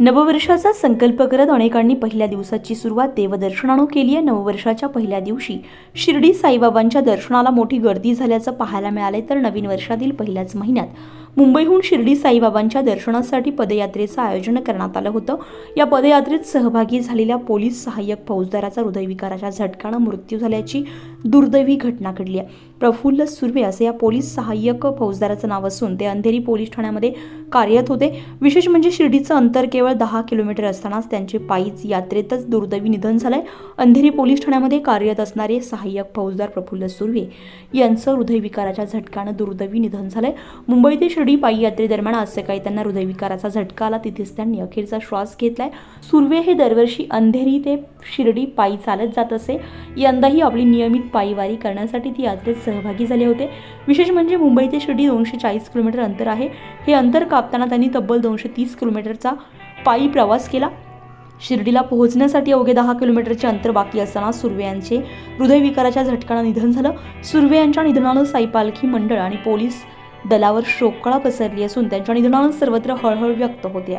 नववर्षाचा संकल्प करत अनेकांनी पहिल्या दिवसाची सुरुवात देवदर्शनानं केली आहे. नववर्षाच्या पहिल्या दिवशी शिर्डी साईबाबांच्या दर्शनाला मोठी गर्दी झाल्याचं पाहायला मिळाले तर नवीन वर्षातील पहिल्याच महिन्यात मुंबईहून शिर्डी साईबाबांच्या दर्शनासाठी पदयात्रेचं आयोजन करण्यात आलं होतं. या पदयात्रेत सहभागी झालेल्या पोलीस सहाय्यक फौजदाराचा हृदयविकाराच्या झटकानं मृत्यू झाल्याची दुर्दैवी घटना घडली आहे. प्रफुल्ल सुर्वे असे या पोलीस सहाय्यक फौजदाराचं नाव असून ते अंधेरी पोलीस ठाण्यामध्ये कार्यरत होते. विशेष म्हणजे शिर्डीचं अंतर केवळ दहा किलोमीटर असतानाच त्यांचे पायीच यात्रेतच दुर्दैवी निधन झालंय. अंधेरी पोलीस ठाण्यामध्ये कार्यरत असणारे सहाय्यक फौजदार प्रफुल्ल सुर्वे यांचं हृदयविकाराच्या झटकानं दुर्दैवी निधन झालंय. मुंबई ते शिर्डी पायी यात्रेदरम्यान आज सकाळी त्यांना हृदयविकाराचा झटका आला. तिथेच त्यांनी अखेरचा श्वास घेतलाय. सुर्वे हे दरवर्षी अंधेरी ते शिर्डी पायी चालत जात असे. यंदाही आपली नियमित पायीवारी करण्यासाठी ती यात्रेत सहभागी झाले होते. विशेष म्हणजे मुंबई ते शिर्डी दोनशे चाळीस किलोमीटर अंतर आहे. हे अंतर कापताना त्यांनी तब्बल दोनशे तीस किलोमीटरचा पायी प्रवास केला. शिर्डीला पोहोचण्यासाठी अवघे दहा किलोमीटरचे अंतर बाकी असताना सुर्वे यांचे हृदयविकाराच्या झटकानं निधन झालं. सुर्वे यांच्या निधनानं साईपालखी मंडळ आणि पोलीस दलावर शोककळा पसरली असून त्यांच्या निधनानं सर्वत्र हळहळ व्यक्त होते.